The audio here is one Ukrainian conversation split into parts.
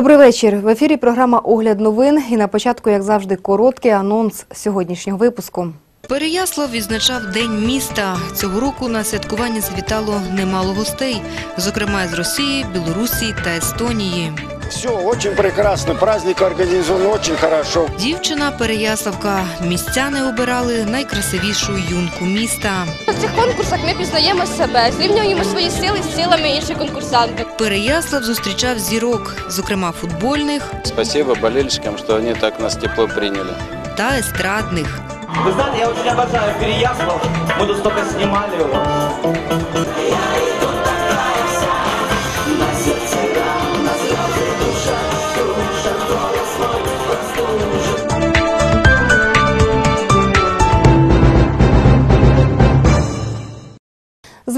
Добрий вечір. В ефірі програма Огляд новин. І на початку, як завжди, короткий анонс сьогоднішнього випуску. Переяслав відзначав День міста. Цього року на святкування завітало немало гостей, зокрема з Росії, Білорусі та Естонії. Все очень прекрасно. Праздник организован очень хорошо. Дівчина Переяславка. Містяни обирали найкрасивішу юнку міста. На цих конкурсах ми пізнаємо себе, зрівнюємо свої сили з силами інших конкурсантів. Переяслав зустрічав зірок, зокрема футбольних Спасибо болельщикам, что они так нас тепло приняли. та естрадних. Вы знаете, я очень обожаю Переяслав. Мы тут столько снимали его.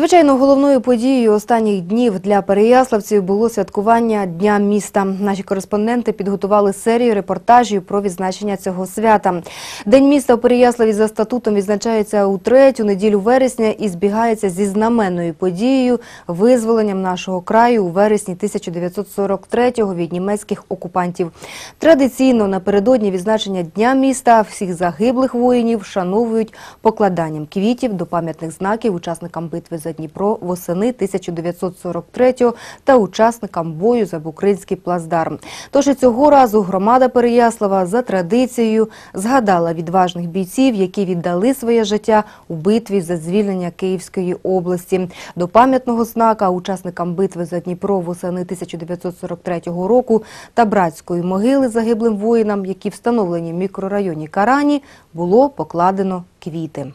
Звичайно, головною подією останніх днів для переяславців було святкування Дня міста. Наші кореспонденти підготували серію репортажів про відзначення цього свята. День міста у Переяславі за статутом відзначається у третю неділю вересня і збігається зі знаменною подією визволенням нашого краю у вересні 1943-го від німецьких окупантів. Традиційно напередодні відзначення Дня міста всіх загиблих воїнів вшановують покладанням квітів до пам'ятних знаків учасникам битви за Дніпро восени 1943-го та учасникам бою за Букринський плацдарм. Тож і цього разу громада Переяслава за традицією згадала відважних бійців, які віддали своє життя у битві за звільнення Київської області. До пам'ятного знака учасникам битви за Дніпро восени 1943 року та братської могили загиблим воїнам, які встановлені в мікрорайоні Карані, було покладено квіти.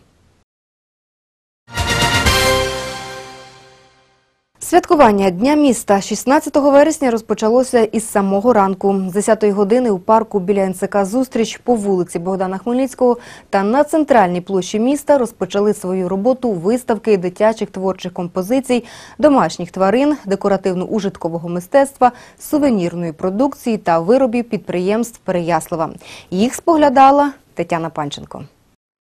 Святкування Дня міста 16 вересня розпочалося із самого ранку. З 10 години у парку біля НЦК «Зустріч» по вулиці Богдана Хмельницького та на центральній площі міста розпочали свою роботу виставки дитячих творчих композицій, домашніх тварин, декоративно-ужиткового мистецтва, сувенірної продукції та виробів підприємств Переяслава. Їх споглядала Тетяна Панченко.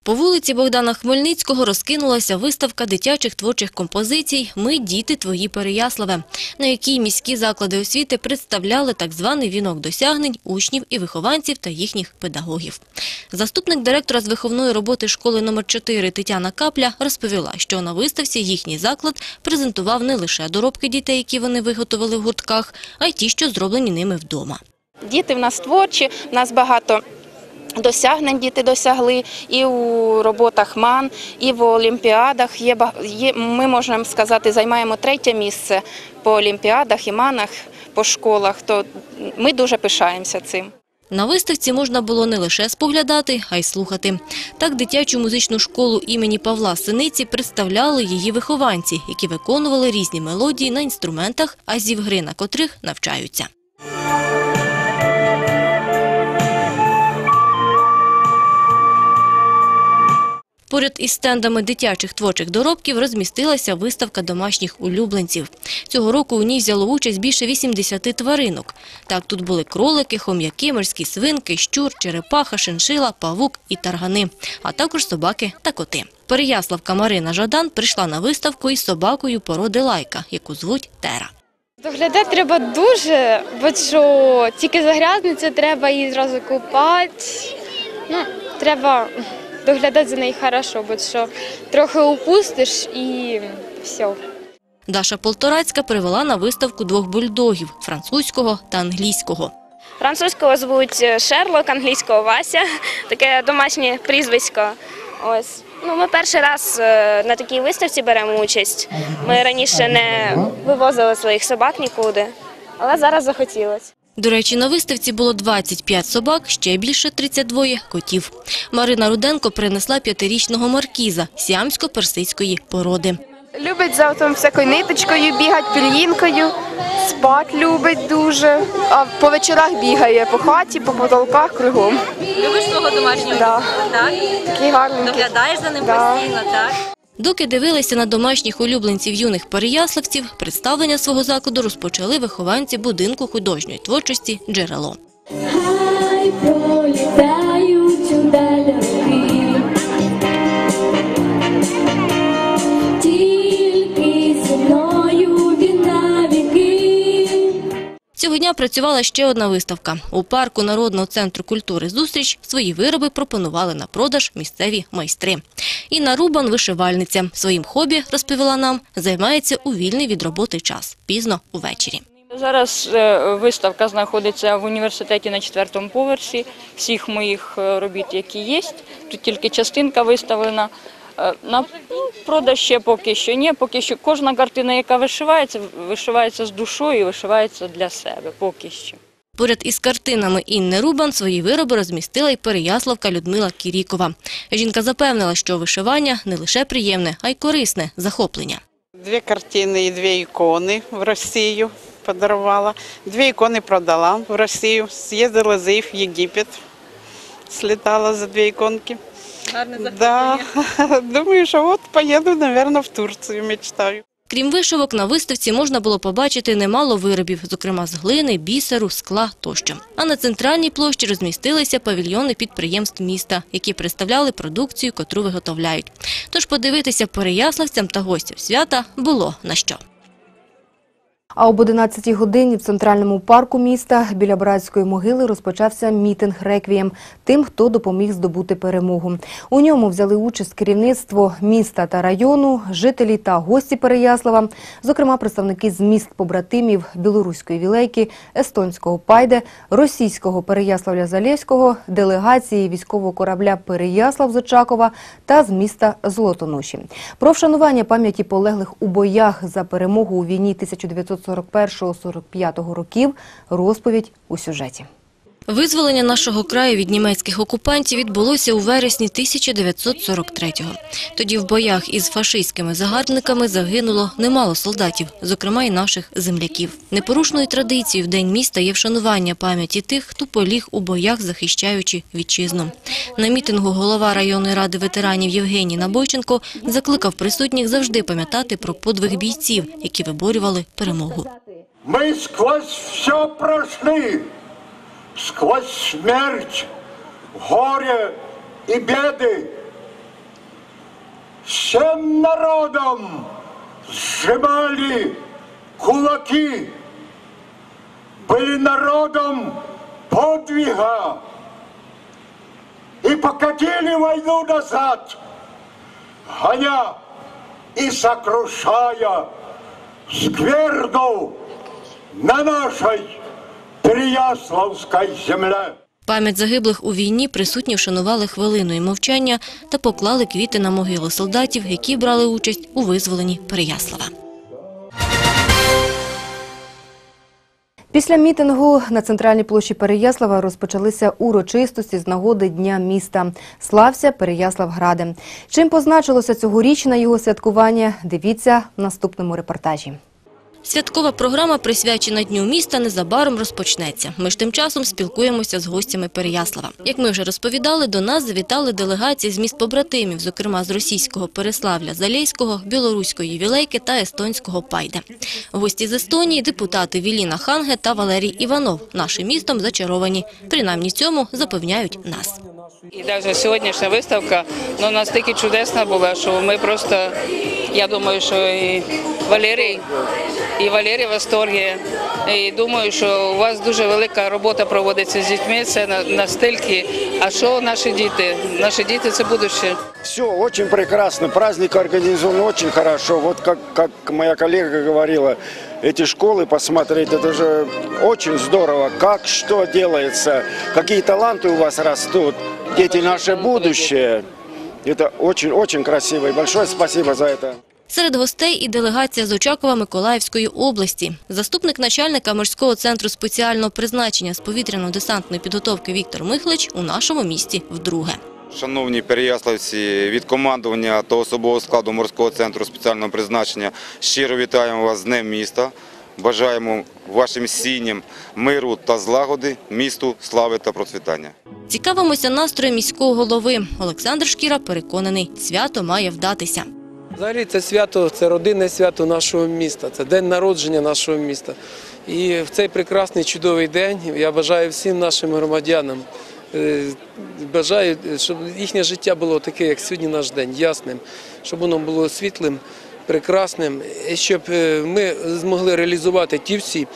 По вулиці Богдана Хмельницького розкинулася виставка дитячих творчих композицій «Ми – діти твої Переяславе», на якій міські заклади освіти представляли так званий вінок досягнень учнів і вихованців та їхніх педагогів. Заступник директора з виховної роботи школи номер 4 Тетяна Капля розповіла, що на виставці їхній заклад презентував не лише доробки дітей, які вони виготовили в гуртках, а й ті, що зроблені ними вдома. Діти в нас творчі, в нас багато досягнень діти досягли і у роботах МАН, і в олімпіадах. Є, є, ми можемо сказати, займаємо третє місце по олімпіадах і МАНах, по школах. То ми дуже пишаємося цим. На виставці можна було не лише споглядати, а й слухати. Так дитячу музичну школу імені Павла Синиці представляли її вихованці, які виконували різні мелодії на інструментах, а зі гри на котрих навчаються. Поряд із стендами дитячих творчих доробків розмістилася виставка домашніх улюбленців. Цього року у ній взяло участь більше 80 тваринок. Так, тут були кролики, хом'яки, морські свинки, щур, черепаха, шиншила, павук і таргани, а також собаки та коти. Переяславка Марина Жадан прийшла на виставку із собакою породи лайка, яку звуть Тера. Доглядати треба дуже, бо що тільки загрязнеться, треба її зразу купати. Ну, треба доглядати за нею хорошо, бо що трохи упустиш і все. Даша Полторацька привела на виставку двох бульдогів – французького та англійського. Французького звуть Шерлок, англійського Вася, таке домашнє прізвисько. Ось. Ну, ми перший раз е, на такій виставці беремо участь. Ми раніше не вивозили своїх собак нікуди, але зараз захотілося. До речі, на виставці було 25 собак, ще більше 32 котів. Марина Руденко принесла п'ятирічного маркіза сіамсько-персидської породи. Любить за там всякою ниточкою бігати, пір'їнкою, спать любить дуже. А по вечорах бігає по хаті, по потолках кругом. Любиш свого домашнього Да. так? Такий гарненький. Доглядаєш за ним Да. постійно, так? Доки дивилися на домашніх улюбленців юних переяславців, представлення свого закладу розпочали вихованці будинку художньої творчості «Джерело». Хай пролітають Цього дня працювала ще одна виставка. У парку Народного центру культури «Зустріч» свої вироби пропонували на продаж місцеві майстри. Інна Рубан – вишивальниця. Своїм хобі, розповіла нам, займається у вільний від роботи час, пізно увечері. Зараз е, виставка знаходиться в університеті на четвертому поверсі всіх моїх е, робіт, які є. Тут тільки частинка виставлена. Е, На продаж ще поки що ні. Поки що кожна картина, яка вишивається, вишивається з душою і вишивається для себе. Поки що. Поряд із картинами Інни Рубан свої вироби розмістила й переяславка Людмила Кірікова. Жінка запевнила, що вишивання не лише приємне, а й корисне захоплення. Дві картини і дві ікони в Росію подарувала. Дві ікони продала в Росію. З'їздила з їх в Єгипет. Слітала за дві іконки. Гарне Да. Думаю, що от поїду, мабуть, в Турцію, мечтаю. Крім вишивок, на виставці можна було побачити немало виробів, зокрема з глини, бісеру, скла тощо. А на центральній площі розмістилися павільйони підприємств міста, які представляли продукцію, котру виготовляють. Тож подивитися переяславцям та гостям свята було на що. А об 11 годині в центральному парку міста біля братської могили розпочався мітинг реквієм тим, хто допоміг здобути перемогу. У ньому взяли участь керівництво міста та району, жителі та гості Переяслава, зокрема представники з міст побратимів білоруської вілейки, естонського пайде, російського Переяславля Залєвського, делегації військового корабля Переяслав з Очакова та з міста Золотоноші. Про вшанування пам'яті полеглих у боях за перемогу у війні 1941-45 років розповідь у сюжеті. Визволення нашого краю від німецьких окупантів відбулося у вересні 1943-го. Тоді в боях із фашистськими загарбниками загинуло немало солдатів, зокрема і наших земляків. Непорушною традицією в День міста є вшанування пам'яті тих, хто поліг у боях, захищаючи вітчизну. На мітингу голова районної ради ветеранів Євгеній Набойченко закликав присутніх завжди пам'ятати про подвиг бійців, які виборювали перемогу. Мы сквозь все прошли, сквозь смерть, горе и беды. Всем народом сжимали кулаки, были народом подвига и покатили войну назад, гоня и сокрушая скверну на нашей Переяславской земле. Пам'ять загиблих у війні присутні вшанували хвилиною мовчання та поклали квіти на могили солдатів, які брали участь у визволенні Переяслава. Після мітингу на центральній площі Переяслава розпочалися урочистості з нагоди Дня міста. Слався Переяславграде. Чим позначилося цьогорічне його святкування, дивіться в наступному репортажі. Святкова програма, присвячена Дню міста, незабаром розпочнеться. Ми ж тим часом спілкуємося з гостями Переяслава. Як ми вже розповідали, до нас завітали делегації з міст побратимів, зокрема з російського Переславля Залєйського, білоруської Вілейки та естонського Пайде. Гості з Естонії – депутати Віліна Ханге та Валерій Іванов. Нашим містом зачаровані. Принаймні цьому запевняють нас. І навіть сьогоднішня виставка ну, настільки чудесна була, що ми просто, я думаю, що і Валерій, і Валерій в восторгі. І думаю, що у вас дуже велика робота проводиться з дітьми. Це на- настільки. А що наші діти? Наші діти це будуще. Все очень прекрасно. Праздник организован очень хорошо. Вот как, как моя коллега говорила, эти школы посмотреть, это же очень здорово. Как, что делается, какие таланты у вас растут. Дети наше будущее. Это очень-очень красиво. И большое спасибо за это. Серед гостей і делегація з Очакова Миколаївської області. Заступник начальника морського центру спеціального призначення з повітряно-десантної підготовки Віктор Михлич у нашому місті вдруге. Шановні переяславці, від командування та особового складу морського центру спеціального призначення щиро вітаємо вас з Днем міста. Бажаємо вашим сіням миру та злагоди, місту, слави та процвітання. Цікавимося настроєм міського голови. Олександр Шкіра переконаний, свято має вдатися. Взагалі це свято, це родинне свято нашого міста, це день народження нашого міста. І в цей прекрасний чудовий день я бажаю всім нашим громадянам, е, бажаю, щоб їхнє життя було таке, як сьогодні наш день, ясним, щоб воно було світлим, прекрасним, щоб е, ми змогли реалізувати ті всі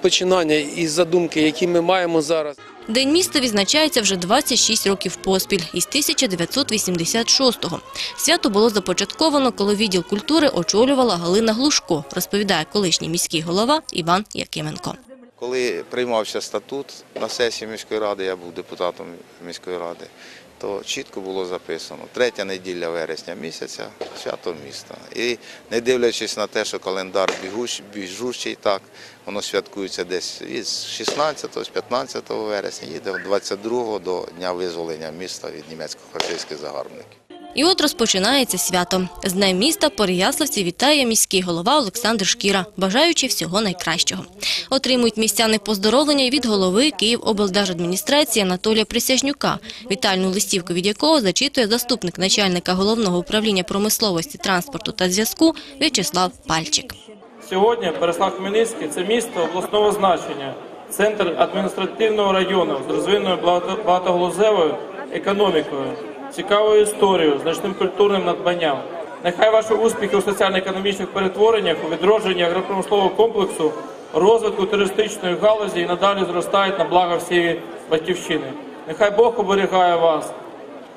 починання і задумки, які ми маємо зараз. День міста відзначається вже 26 років поспіль із 1986-го. Свято було започатковано, коли відділ культури очолювала Галина Глушко, розповідає колишній міський голова Іван Якименко. Коли приймався статут на сесії міської ради, я був депутатом міської ради, то чітко було записано третя неділя вересня місяця свято міста. І не дивлячись на те, що календар біжучий, так воно святкується десь із 16 з 15 вересня, їде 22 до дня визволення міста від німецько-фашистських загарбників. І от розпочинається свято. З Днем міста Переяславці вітає міський голова Олександр Шкіра, бажаючи всього найкращого. Отримують містяни поздоровлення від голови Київоблдержадміністрації Анатолія Присяжнюка, вітальну листівку від якого зачитує заступник начальника головного управління промисловості, транспорту та зв'язку В'ячеслав Пальчик. Сьогодні Береслав Хмельницький це місто обласного значення, центр адміністративного району з розвиненою багато- економікою, цікавою історією, значним культурним надбанням. Нехай ваші успіхи у соціально-економічних перетвореннях, у відродженні агропромислового комплексу, розвитку туристичної галузі і надалі зростають на благо всієї батьківщини. Нехай Бог оберігає вас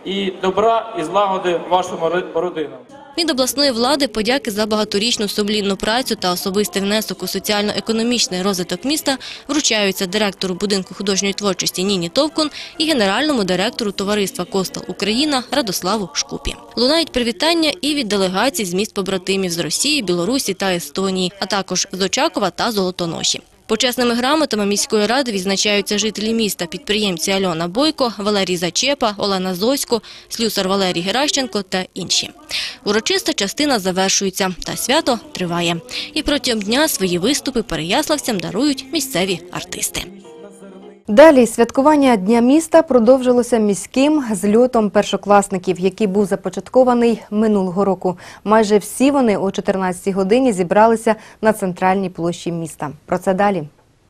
і добра і злагоди вашим ро- родинам. Від обласної влади подяки за багаторічну сумлінну працю та особистий внесок у соціально-економічний розвиток міста вручаються директору будинку художньої творчості Ніні Товкун і генеральному директору товариства Костел Україна Радославу Шкупі. Лунають привітання і від делегацій з міст побратимів з Росії, Білорусі та Естонії, а також з Очакова та Золотоноші. Почесними грамотами міської ради відзначаються жителі міста, підприємці Альона Бойко, Валерій Зачепа, Олена Зосько, слюсар Валерій Геращенко та інші. Урочиста частина завершується, та свято триває. І протягом дня свої виступи переяславцям дарують місцеві артисти. Далі святкування Дня міста продовжилося міським зльотом першокласників, який був започаткований минулого року. Майже всі вони о 14-й годині зібралися на центральній площі міста. Про це далі.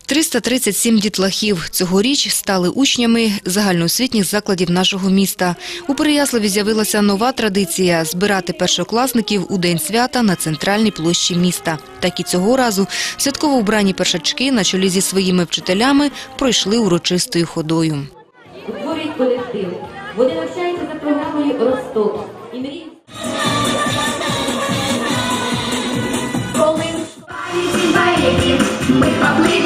337 дітлахів цьогоріч стали учнями загальноосвітніх закладів нашого міста. У Переяславі з'явилася нова традиція – збирати першокласників у День свята на центральній площі міста. Так і цього разу святково вбрані першачки на чолі зі своїми вчителями пройшли урочистою ходою. утворюють колектив. Вони навчаються за програмою Ростов і мріють. Коли Мы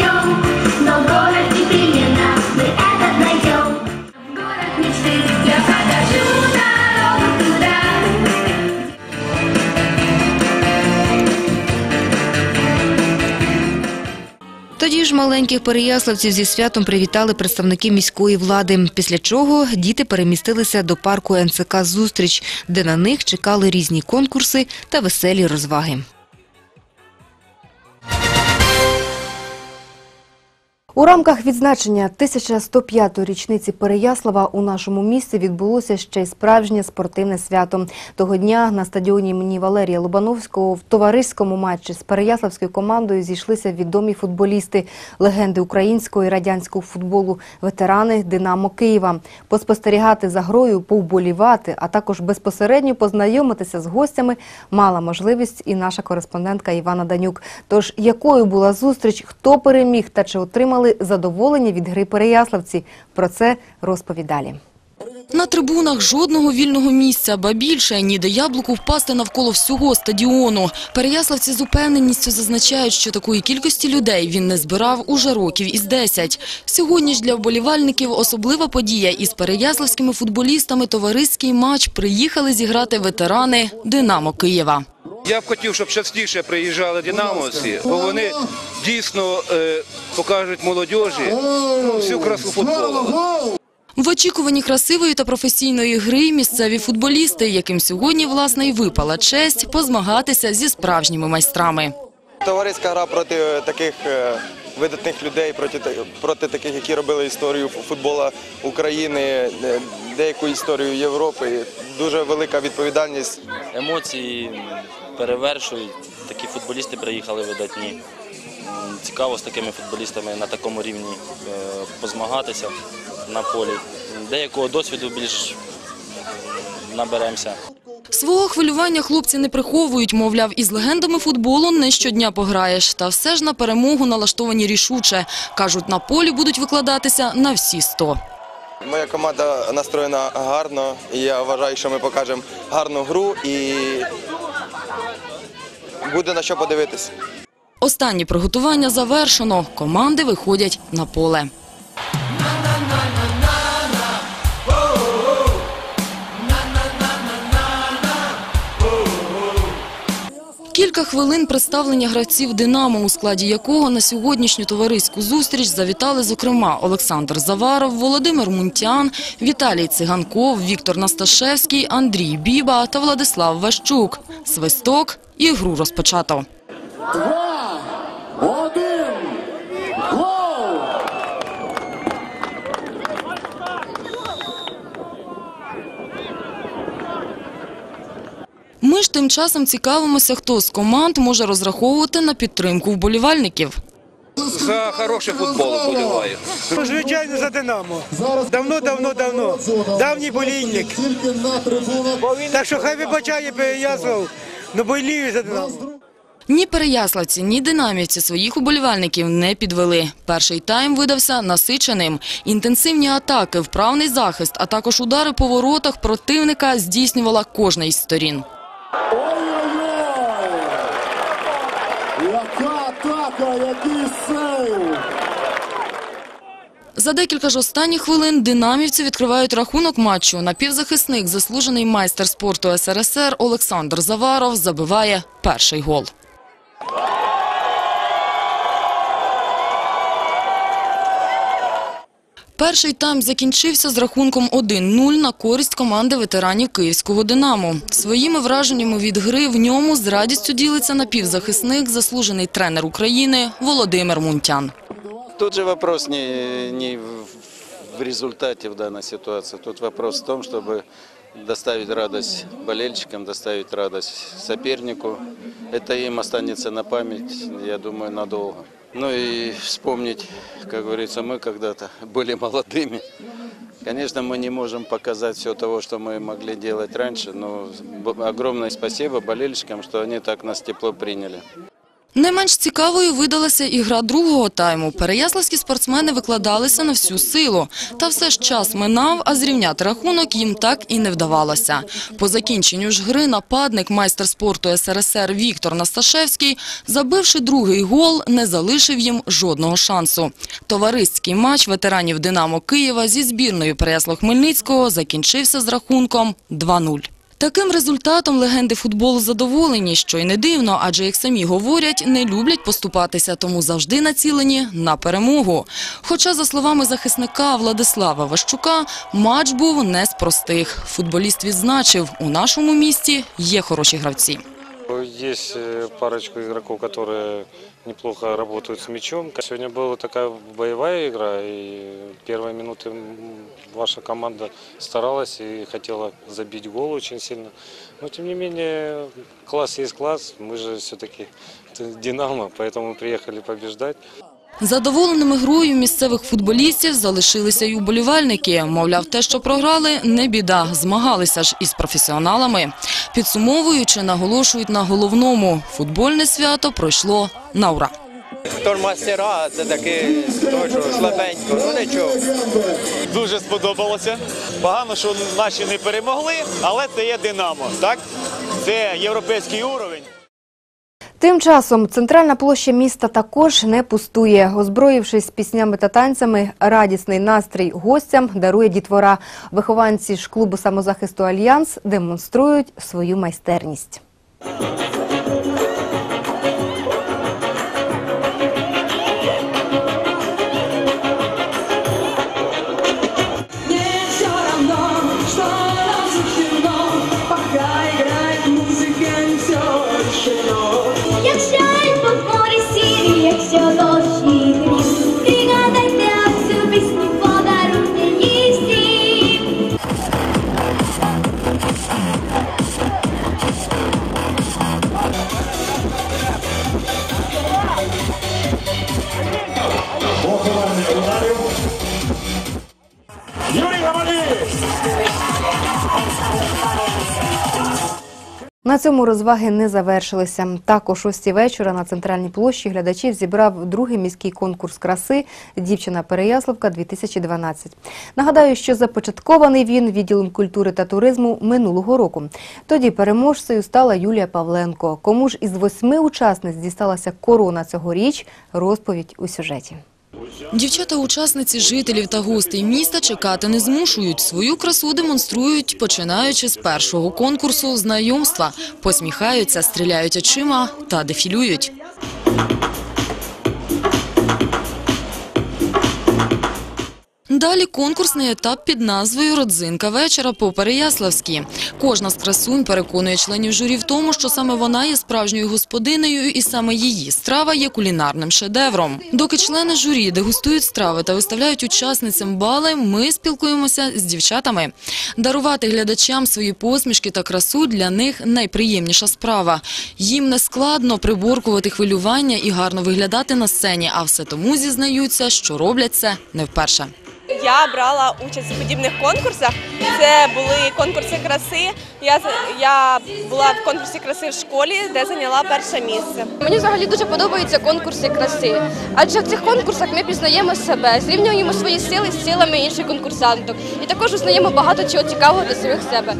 Тоді маленьких переяславців зі святом привітали представники міської влади, після чого діти перемістилися до парку НЦК «Зустріч», де на них чекали різні конкурси та веселі розваги. У рамках відзначення 1105-ї річниці Переяслава у нашому місті відбулося ще й справжнє спортивне свято. Того дня на стадіоні імені Валерія Лобановського в товариському матчі з переяславською командою зійшлися відомі футболісти, легенди українського і радянського футболу, ветерани Динамо Києва. Поспостерігати за грою, повболівати, а також безпосередньо познайомитися з гостями мала можливість і наша кореспондентка Івана Данюк. Тож якою була зустріч, хто переміг та чи отримали задоволення від гри переяславці? Про це розповідь далі. На трибунах жодного вільного місця, ба більше, ніде яблуку впасти навколо всього стадіону. Переяславці з упевненістю зазначають, що такої кількості людей він не збирав уже років із 10. Сьогодні ж для вболівальників особлива подія. Із переяславськими футболістами товариський матч приїхали зіграти ветерани «Динамо Києва». Я б хотів, щоб частіше приїжджали динамовці, бо вони дійсно е, покажуть молодіжі ну, всю красу футболу. В очікуванні красивої та професійної гри місцеві футболісти, яким сьогодні, власне, і випала честь позмагатися зі справжніми майстрами. Товариська гра проти таких е, видатних людей, проти, проти таких, які робили історію фу- футбола України, е, деяку історію Європи. Дуже велика відповідальність. Емоції перевершують. Такі футболісти приїхали видатні. Цікаво з такими футболістами на такому рівні е, позмагатися на полі. Деякого досвіду більш наберемося. Свого хвилювання хлопці не приховують, мовляв, із легендами футболу не щодня пограєш. Та все ж на перемогу налаштовані рішуче. Кажуть, на полі будуть викладатися на всі сто. Моя команда настроєна гарно, і я вважаю, що ми покажемо гарну гру і буде на що подивитись. Останні приготування завершено. Команди виходять на поле. Кілька хвилин представлення гравців «Динамо», у складі якого на сьогоднішню товариську зустріч завітали, зокрема, Олександр Заваров, Володимир Мунтян, Віталій Циганков, Віктор Насташевський, Андрій Біба та Владислав Ващук. Свисток і гру розпочато. Ми ж тим часом цікавимося, хто з команд може розраховувати на підтримку вболівальників. За хороший футбол вболіваю. Звичайно, за Динамо. Давно, давно, давно. Давній болільник. Так що хай вибачає Переяслав, но болію за Динамо. Ні переяславці, ні динамівці своїх уболівальників не підвели. Перший тайм видався насиченим. Інтенсивні атаки, вправний захист, а також удари по воротах противника здійснювала кожна із сторін. Яка атака, який сейв! За декілька ж останніх хвилин динамівці відкривають рахунок матчу. Напівзахисник, заслужений майстер спорту СРСР Олександр Заваров забиває перший гол. Перший тайм закінчився з рахунком 1-0 на користь команди ветеранів київського «Динамо». Своїми враженнями від гри в ньому з радістю ділиться напівзахисник, заслужений тренер України Володимир Мунтян. Тут же вопрос не, не в результате в данной ситуации. Тут вопрос в том, чтобы доставить радость болельщикам, доставить радость сопернику. Это им останется на память, я думаю, надолго. Ну и вспомнить, как говорится, мы когда-то были молодыми. Конечно, мы не можем показать все того, что мы могли делать раньше, но огромное спасибо болельщикам, что они так нас тепло приняли. Не менш цікавою видалася і гра другого тайму. Переяславські спортсмени викладалися на всю силу. Та все ж час минав, а зрівняти рахунок їм так і не вдавалося. По закінченню ж гри нападник, майстер спорту СРСР Віктор Насташевський, забивши другий гол, не залишив їм жодного шансу. Товариський матч ветеранів «Динамо» Києва зі збірною Переяслав-Хмельницького закінчився з рахунком 2-0. Таким результатом легенди футболу задоволені, що й не дивно, адже, як самі говорять, не люблять поступатися, тому завжди націлені на перемогу. Хоча, за словами захисника Владислава Ващука, матч був не з простих. Футболіст відзначив, у нашому місті є хороші гравці. Есть э, парочку игроков, которые неплохо работают с мячом. Сегодня была такая боевая игра, и первые минуты м, ваша команда старалась и хотела забить гол очень сильно. Но тем не менее, класс есть класс. Мы же все-таки Динамо, поэтому приехали побеждать. Задоволеними грою місцевих футболістів залишилися й уболівальники. Мовляв, те, що програли, не біда. Змагалися ж із професіоналами. Підсумовуючи, наголошують на головному. Футбольне свято пройшло на ура. Тормастера, це що слабенько, ну нічого. Дуже сподобалося. Погано, що наші не перемогли, але це є Динамо. Так? Це європейський уровень. Тим часом центральна площа міста також не пустує. Озброївшись піснями та танцями, радісний настрій гостям дарує дітвора. Вихованці ж клубу самозахисту Альянс демонструють свою майстерність. На цьому розваги не завершилися. Також о 6 вечора на центральній площі глядачів зібрав другий міський конкурс краси Дівчина Переяславка 2012. Нагадаю, що започаткований він відділом культури та туризму минулого року. Тоді переможцею стала Юлія Павленко. Кому ж із восьми учасниць дісталася корона цьогоріч? Розповідь у сюжеті. Дівчата-учасниці жителів та гостей міста чекати не змушують. Свою красу демонструють, починаючи з першого конкурсу знайомства. Посміхаються, стріляють очима та дефілюють. Далі конкурсний етап під назвою «Родзинка вечора по Переяславськи». Кожна з красунь переконує членів журі в тому, що саме вона є справжньою господинею і саме її страва є кулінарним шедевром. Доки члени журі дегустують страви та виставляють учасницям бали, ми спілкуємося з дівчатами. Дарувати глядачам свої посмішки та красу для них найприємніша справа. Їм не складно приборкувати хвилювання і гарно виглядати на сцені, а все тому зізнаються, що роблять це не вперше. Я брала участь у подібних конкурсах. Це були конкурси краси. Я, я була в конкурсі краси в школі, де зайняла перше місце. Мені взагалі дуже подобаються конкурси краси, адже в цих конкурсах ми пізнаємо себе, зрівнюємо свої сили з силами інших конкурсанток і також узнаємо багато чого цікавого для самих себе.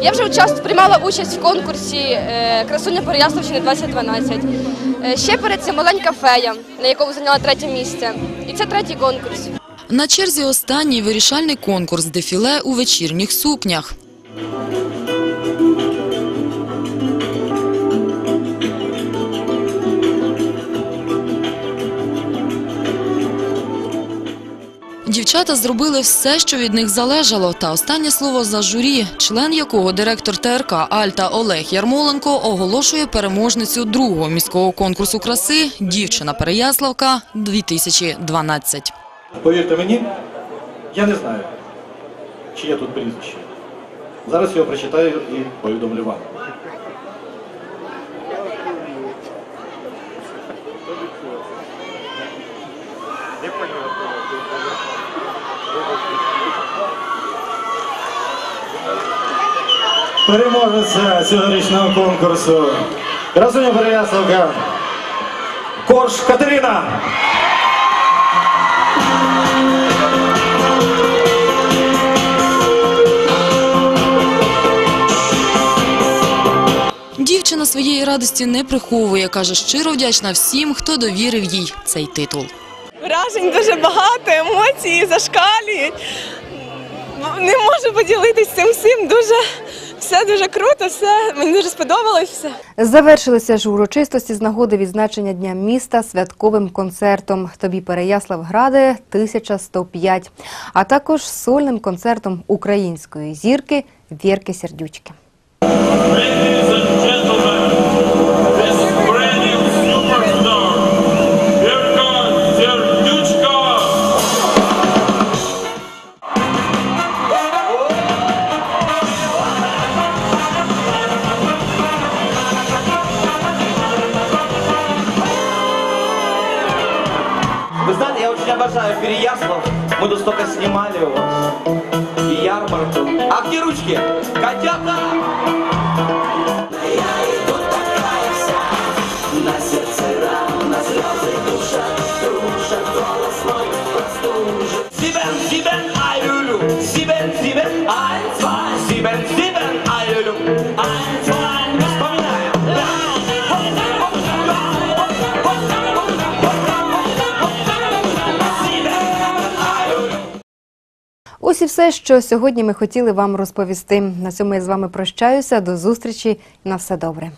Я вже участь, приймала участь в конкурсі е, Красуня Переяславщини 2012. Е, ще перед цим маленька фея, на якому зайняла третє місце. І це третій конкурс. На черзі останній вирішальний конкурс дефіле у вечірніх сукнях. Дівчата зробили все, що від них залежало. Та останнє слово за журі, член якого директор ТРК Альта Олег Ярмоленко оголошує переможницю другого міського конкурсу краси «Дівчина Переяславка 2012». Повірте мені, я не знаю, чи є тут прізвище. Зараз його прочитаю і повідомлю вам. Переможеця цьогорічного конкурсу. Красуня Переяславка. Корж Катерина. Дівчина своєї радості не приховує, каже, щиро вдячна всім, хто довірив їй цей титул. Вражень дуже багато, емоції зашкалюють. Не можу поділитися цим всім. Дуже все дуже круто, все мені дуже сподобалось все. Завершилися ж урочистості з нагоди відзначення Дня міста святковим концертом «Тобі Переяслав граде 1105», а також сольним концертом української зірки Вірки Сердючки. Все, що сьогодні ми хотіли вам розповісти. На цьому я з вами прощаюся. До зустрічі. На все добре.